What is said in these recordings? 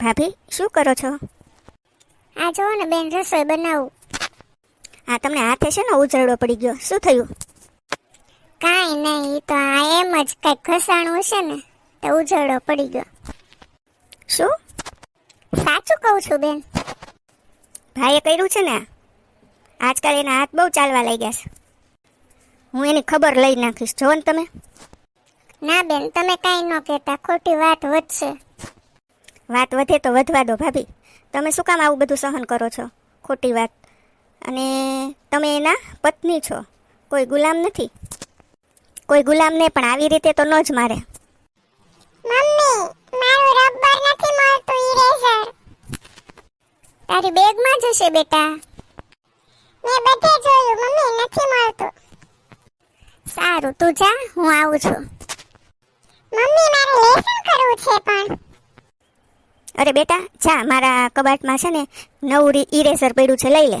ભાભી શું કરો છો? આ જુઓ ને બેન રસોઈ બનાવું. આ તમને હાથે છે ને ઉજરડો પડી ગયો. શું થયું? કાંઈ નહીં તો આ એમ જ કંઈક ઘસાણું હશે ને તો ઉજરડો પડી ગયો. શું? સાચું કહું છું બેન. ભાઈએ કર્યું છે ને? આજકાલ એના હાથ બહુ ચાલવા લાગ્યા છે. હું એની ખબર લઈ નાખીશ. જોવો ને તમે. ના બેન તમે કાંઈ ન કહેતા. ખોટી વાત વધશે. વાત વધે તો વધવા દો ભાભી. તમે શું કામ આવું બધું સહન કરો છો? ખોટી વાત. અને તમે એના પત્ની છો. કોઈ ગુલામ નથી. કોઈ ગુલામને પણ આવી રીતે તો ન જ મારે. મમ્મી, મારું રબર નથી મળતું ઇરેઝર તારી બેગમાં જ હશે બેટા. મેં બધે જોયું, મમ્મી, નથી મળતું. સારું, તું જા, હું આવું છું. મમ્મી, મારે લેસન કરવું છે પણ. અરે બેટા જા મારા કબાટમાં છે ને નવું ઇરેઝર પડ્યું છે લઈ લે.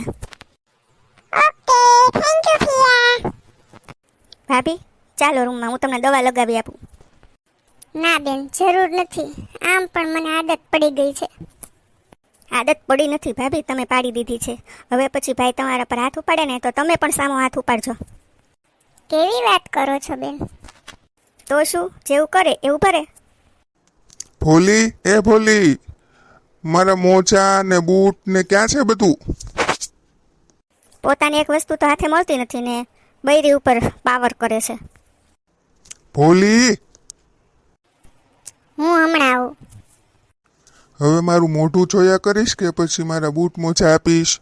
ઓકે થેન્ક યુ ફિયા ભાભી ચાલો રૂમમાં હું તમને દવા લગાવી આપું. ના બેન જરૂર નથી. આમ પણ મને આદત પડી ગઈ છે. આદત પડી નથી ભાભી તમે પાડી દીધી છે. હવે પછી ભાઈ તમારા પર હાથ ઉપાડે ને તો તમે પણ સામો હાથ ઉપાડજો. કેવી વાત કરો છો બેન? તો શું જેવું કરે એવું ભરે? ભોલી એ ભોલી. મારા મોજા ને બૂટ ને ક્યાં છે બધું? પોતાની એક વસ્તુ તો હાથે મળતી નથી ને બૈરી ઉપર પાવર કરે છે. ભોલી! હું હમણાં આવું. હવે મારું મોઢું જોયા કરીશ કે પછી મારા બૂટ મોજા આપીશ?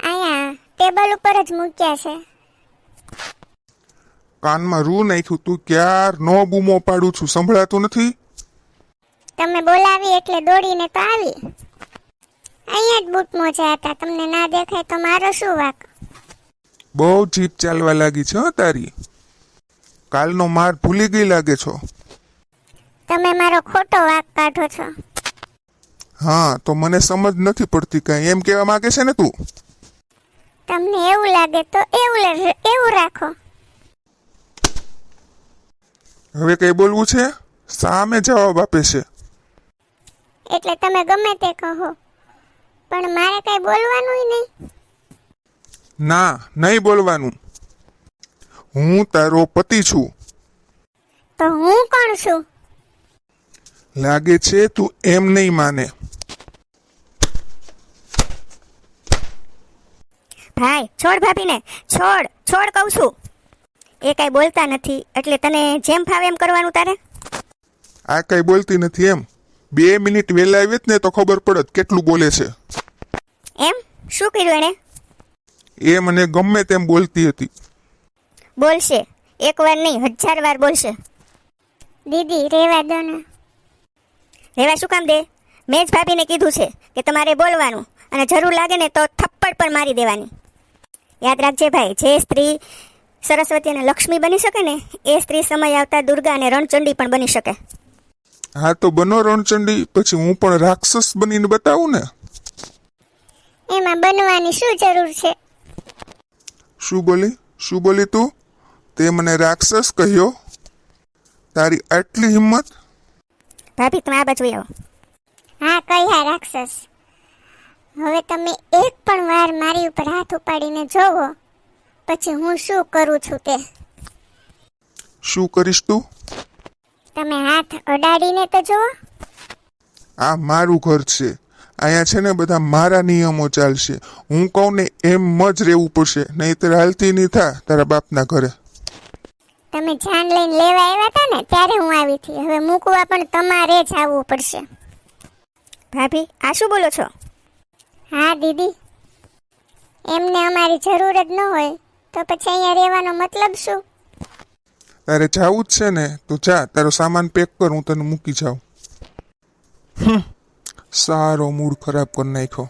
આયા ટેબલ ઉપર જ મૂક્યા છે. કાનમાં રૂ નાખ્યું તું ક્યાર નો બૂમો પાડું છું સંભળાતું નથી? તમે બોલાવી એટલે દોડીને તો આવી. અહીંયા જ બૂટ મોજા હતા તમને ના દેખાય તો મારો શું વાક? બહુ જીપ ચાલવા લાગી છે હો તારી. કાલનો માર ભૂલી ગઈ લાગે છો. તમે મારો ખોટો વાક કાઢો છો. હા તો મને સમજ નથી પડતી કઈ. એમ કહેવા માંગે છે ને તું? તમને એવું લાગે તો એવું એવું રાખો. હવે કઈ બોલવું છે? સામે જવાબ આપે છે. એટલે તમે ગમે તે કહો. પણ મારે કઈ બોલવાનું નહીં. ના નહીં બોલવાનું. હું તારો પતિ છું. તો હું કોણ છું? લાગે છે તું એમ નહીં માને. ભાઈ છોડ ભાભીને છોડ છોડ કહું છું. એ કાંઈ બોલતા નથી એટલે તને જેમ ફાવે એમ કરવાનું તારે? આ કઈ બોલતી નથી એમ. બે મિનિટ વહેલા આવી ને તો ખબર પડત કેટલું બોલે છે. એમ? શું કર્યું એણે? એ મને ગમે તેમ બોલતી હતી. બોલશે. એક વાર નહીં હજાર વાર બોલશે. દીદી રેવા દો ને. રેવા શું કામ દે? મેં જ ભાભીને કીધું છે કે તમારે બોલવાનું અને જરૂર લાગે ને તો થપ્પડ પણ મારી દેવાની. યાદ રાખજે ભાઈ જે સ્ત્રી સરસ્વતી અને લક્ષ્મી બની શકે ને એ સ્ત્રી સમય આવતા દુર્ગા અને રણચંડી પણ બની શકે. હા તો બનો રણચંડી પછી હું પણ રાક્ષસ બનીને બતાવું ને. એમાં બનવાની શું જરૂર છે? શું બોલી? શું બોલી તું? તે મને રાક્ષસ કહ્યો. તારી આટલી હિંમત? ભાભી તમે આ બાજુ આવો. હા કયા રાક્ષસ. હવે તમે એક પણ વાર મારી ઉપર હાથ ઉપાડીને જોવો. પછી હું શું કરું છું તે? શું કરીશ તું? તમે હાથ અડાડીને તો જુઓ. આ મારું ઘર છે. અહીંયા છે ને બધા મારા નિયમો ચાલશે. હું કહું ને એમ જ રહેવું પડશે. નહીંતર હાલતી નહીં થા તારા બાપના ઘરે. તમે જાન લઈને લેવા આવ્યા હતા ને ત્યારે હું આવી હતી. હવે મૂકવા પણ તમારે જ આવવું પડશે. ભાભી આ શું બોલો છો? હા દીદી. એમને અમારી જરૂર જ ન હોય તો પછી અહીંયા રહેવાનો મતલબ શું? તારે જાવું જ છે ને તો જા તારો સામાન પેક કર હું તને મૂકી જાઉં. હમ, સારો મૂડ ખરાબ કરી નાખ્યો.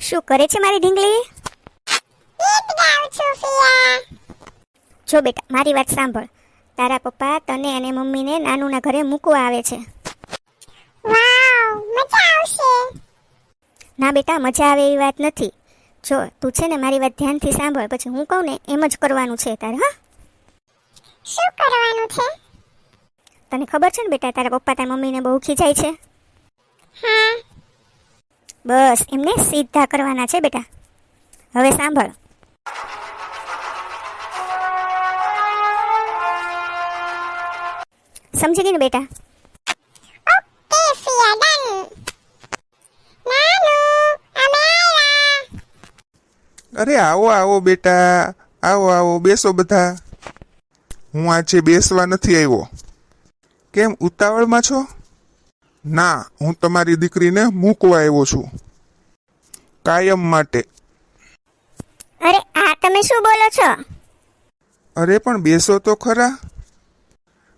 શું કરે છે મારી ઢીંગલી? ગીત ગાઉં છું ફિયા. જો બેટા મારી વાત સાંભળ. તારા પપ્પા તને અને મમ્મીને નાનુના ઘરે મૂકવા આવે છે. વાવ મજા આવશે. ના બેટા મજા આવે એવી વાત નથી. જો તું છે ને મારી વાત ધ્યાનથી સાંભળ પછી હું કહું ને એમ જ કરવાનું છે તારે હા? શું કરવાનું છે? તને ખબર છે ને બેટા તારા પપ્પા તારા મમ્મીને બહુ ખીજાય છે? હા. બસ એમને સીધા કરવાના છે બેટા. હવે સાંભળ. સમજી ગઈ ને બેટા? ઓકે ફિયા ડન. નાનુ અમે આવ્યા. અરે આવો આવો બેટા. આવો આવો બેસો બધા. હું આજે બેસવા નથી આવ્યો. કેમ ઉતાવળમાં છો? ના હું તમારી દીકરીને મૂકવા આવ્યો છું. કાયમ માટે. અરે આ તમે શું બોલો છો? અરે પણ બેસો તો ખરા.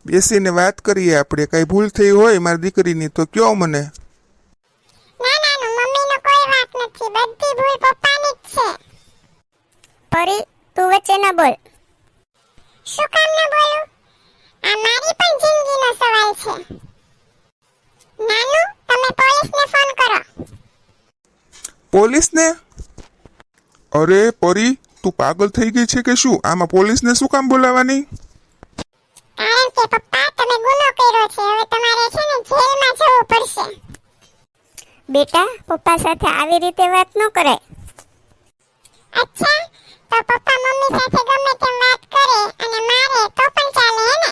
બેસીને વાત કરીએ આપણે કઈ ભૂલ થઈ હોય મારી દીકરીની તો કયો મને? ના ના મમ્મીનો કોઈ વાત નથી બધી ભૂલ પપ્પાની જ છે. પરી તું વચ્ચે ના બોલ. શું કામ ન બોલું? આ મારી પણ જિંદગીનો સવાલ છે. નાનુ તમે પોલીસને ફોન કરો. પોલીસને? અરે પરી તું પાગલ થઈ ગઈ છે કે શું? આમાં પોલીસને શું કામ કે પપ્પા તમે ગુનો કર્યો છે હવે તમારે છે ને જેલમાં જવું પડશે બેટા પપ્પા સાથે આવી રીતે વાત ન કરાય. અચ્છા તો પપ્પા મમ્મી સાથે ગમે તેમ વાત કરે અને મારે તો પણ ચાલે હે ને?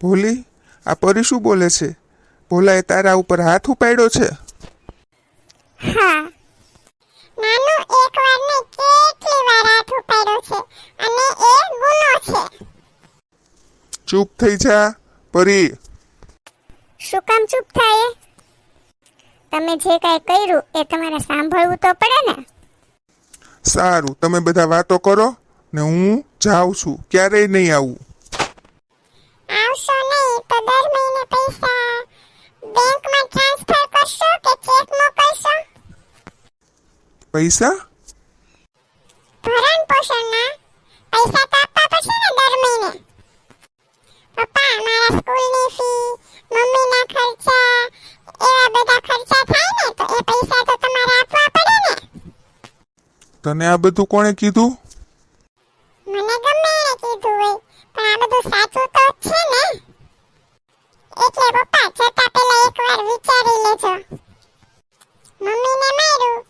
ભોલી આ પરી શું બોલે છે? ભોલાએ તારા ઉપર હાથ ઉપાડ્યો છે? હા. નાનું એક વાર નહીં કેટલી વાર હાથ ઉપાડ્યો છે અને એ ગુનો છે. ચૂપ થઈ જા પરી. શું કામ ચૂપ થાય તમે જે કાંઈ કર્યું એ તમારે સાંભળવું તો પડે ને? સારું તમે બધા વાતો કરો ને હું જાઉં છું ક્યારેય નહીં આવું. આવશો નહીં તો દર મહિને પૈસા. બેંકમાં ટ્રાન્સફર કરશો કે ચેક મોકલશો? પૈસા? તને આ બધું કોણે કીધું? મને ગમે એને કીધું હોય, પણ આ બધું સાચું તો છે ને. એટલે પપ્પા જતા પહેલા એકવાર વિચારી લેજો. મમ્મીને માર્યું,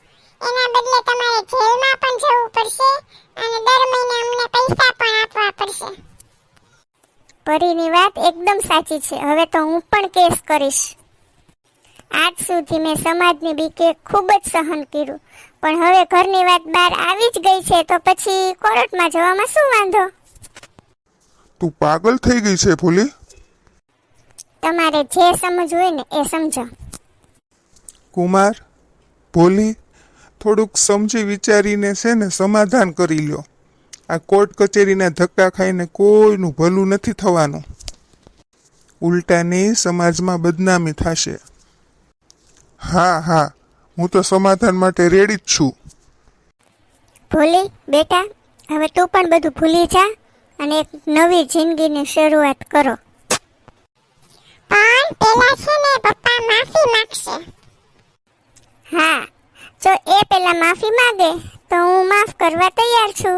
એના બદલે તમારે જેલમાં પણ જવું પડશે અને દર મહિને અમને પૈસા પણ આપવા પડશે. પરીની વાત એકદમ સાચી છે. હવે તો હું પણ કેસ કરીશ. આજ સુધી મેં સમાજની બીકે ખૂબ જ સહન કર્યું. પણ હવે ઘરની વાત બહાર આવી જ ગઈ છે તો પછી કોર્ટમાં જવામાં શું વાંધો? તું પાગલ થઈ ગઈ છે ભોલી તમારે જે સમજવું હોય ને એ સમજો. કુમાર ભોલી થોડુંક સમજી વિચારીને છે ને સમાધાન કરી લ્યો. આ કોર્ટ કચેરીના ધક્કા ખાઈને કોઈનું ભલું નથી થવાનું. ઉલટાની સમાજમાં બદનામી થશે. હા હા. હું તો સમાધાન માટે રેડી જ છું. ભૂલી બેટા હવે તું પણ બધું ભૂલી જા અને એક નવી જિંદગીની શરૂઆત કરો. પણ પેલા છે ને પપ્પા માફી માંગશે. હા જો એ પેલા માફી માંગે તો હું માફ કરવા તૈયાર છું.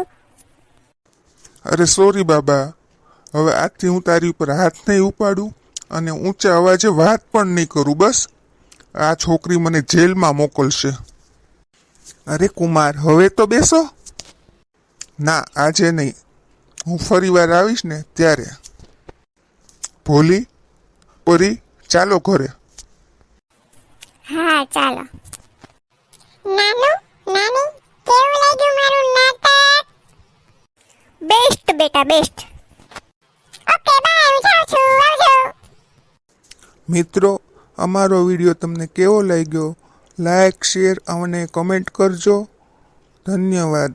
અરે સોરી બાબા. હવે આજથી હું તારી ઉપર હાથ નહીં ઉપાડું અને ઊંચા અવાજે વાત પણ નહીં કરું બસ. આ છોકરી મને જેલમાં મોકલશે. અરે કુમાર હવે તો બેસો. ના આજે નહીં. હું ફરી વાર આવીશ ને ત્યારે. ભોલી પરી ચાલો ઘરે. હા ચાલો. નાનો નાની કેવું લાગ્યું મારું નાટક? બેસ્ટ બેટા બેસ્ટ ઓકે બાય હું જાઉં છું આવજો. મિત્રો અમારો વીડિયો તમને કેવો લાગ્યો? લાઈક શેર અને કમેન્ટ કરજો. ધન્યવાદ.